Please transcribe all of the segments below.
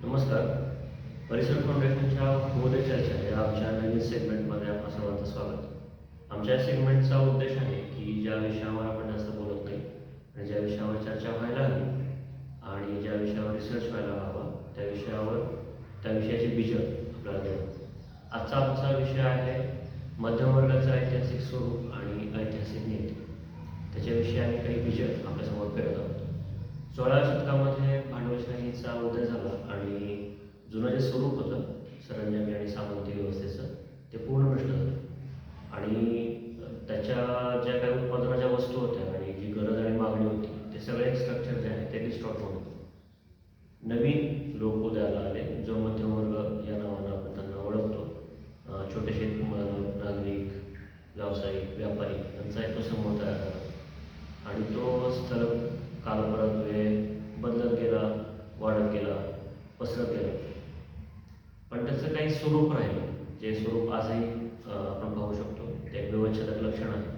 नमस्कार. परिसर फाउंडेशनच्या मोदी चर्चा या आमच्या नवीन सेगमेंटमध्ये आपलं सर्वांचं स्वागत. आमच्या सेगमेंटचा उद्देश आहे की ज्या विषयावर आपण जास्त बोलत नाही आणि ज्या विषयावर चर्चा व्हायला हवी आणि ज्या विषयावर रिसर्च व्हायला हवा त्या विषयावर त्या विषयाची बीज आपल्याला देणं आजचा आमचा विषय आहे मध्यमवर्गाचं ऐतिहासिक स्वरूप आणि ऐतिहासिक नीती. त्याच्याविषयी आम्ही काही बीज आपल्यासमोर पेरत आहोत. सोळाव्या शतकामध्ये भांडवलशाहीचा जुनं जे स्वरूप होतं सरंजामी आणि सामंती व्यवस्थेचं ते पूर्ण नष्ट झालं. आणि त्याच्या ज्या काही उत्पादनाच्या वस्तू होत्या आणि जी गरज आणि मागणी होती ते सगळे स्ट्रक्चर जे आहे ते डिस्टॉर्ट होत नवीन लोक उदयाला आले जो मध्यमवर्ग या नावानं आपण त्यांना ओळखतो. छोटे शेतकरी नागरिक व्यावसायिक व्यापारी यांचा एक तो समूह तयार झाला. आणि तो स्थल कालापरान्वये बदलत गेला वाढत गेला पसरत गेला. त्याचं काही स्वरूप राहिलं. जे स्वरूप आजही आपण पाहू शकतो ते विवच्छेदक लक्षण आहे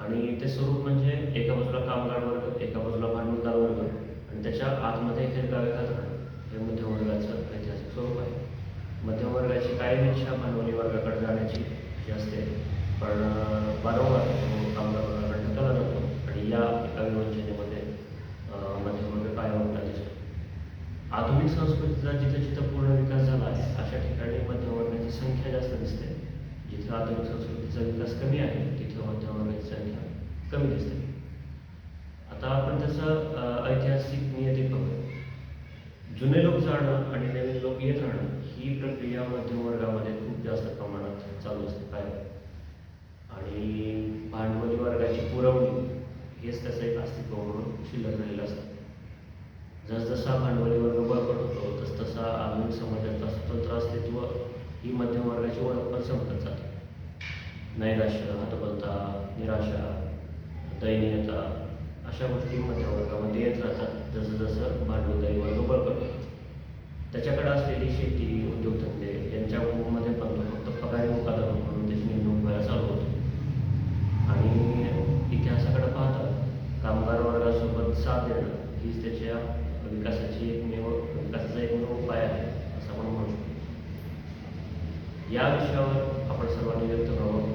आणि ते स्वरूप म्हणजे एका बाजूला कामगार वर्ग एका बाजूला भांडवलदार वर्ग आणि त्याच्या आतमध्ये फिरकावे खात हे मध्यमवर्गाचं ऐतिहासिक स्वरूप आहे. मध्यमवर्गाची कायम इच्छा भांडवली वर्गाकडे जाण्याची जी असते पण वारंवार कामगार वर्गाकडे ढकलला जातो आणि या एका विवंचनेमध्ये अं, मध्यमवर्ग कायम उठला दिसतो संस्कृतीचा जिथं जिथं पूर्ण विकास झाला आहे अशा ठिकाणी मध्यमवर्गाची संख्या जास्त दिसते. जिथं आधुनिक संस्कृतीचा विकास कमी आहे तिथं मध्यमवर्गाची संख्या कमी दिसते. आता आपण त्याचं ऐतिहासिक नियती बघू जुने लोक जाणं आणि नवीन लोक येत राहणं ही प्रक्रिया मध्यमवर्गामध्ये खूप जास्त प्रमाणात चालू असते काय आणि भांडवली वर्गाची पुरवणी हेच त्याचं एक अस्तित्व म्हणून शिल्लक राहिलं असतं. जसजसा भांडवली वर्ग बळकट होतो तसतसा आधुनिक समाजाचा स्वतंत्र अस्तित्व ही मध्यम वर्गाची ओळख पण संपत जाते. नैराश्य हतबलता निराशा दयनीयता अशा गोष्टी मध्यमवर्गामध्ये येत राहतात जसं जसं भांडवलदारी वर्ग बळकट होतो. त्याच्याकडे असलेली शेती उद्योगधंदे यांच्यामध्ये पण तो फक्त पगारी मुकादम म्हणून त्याची नेमणूक व्हायला चालू होते. आणि इतिहासाकडे पाहता कामगार वर्गासोबत साथ देणं हीच त्याच्या विकासाची एकमेव विकासाचा एकमेव उपाय आहे असं आपण म्हणू शकतो. या विषयावर आपण सर्वांनी व्यक्त व्हावं.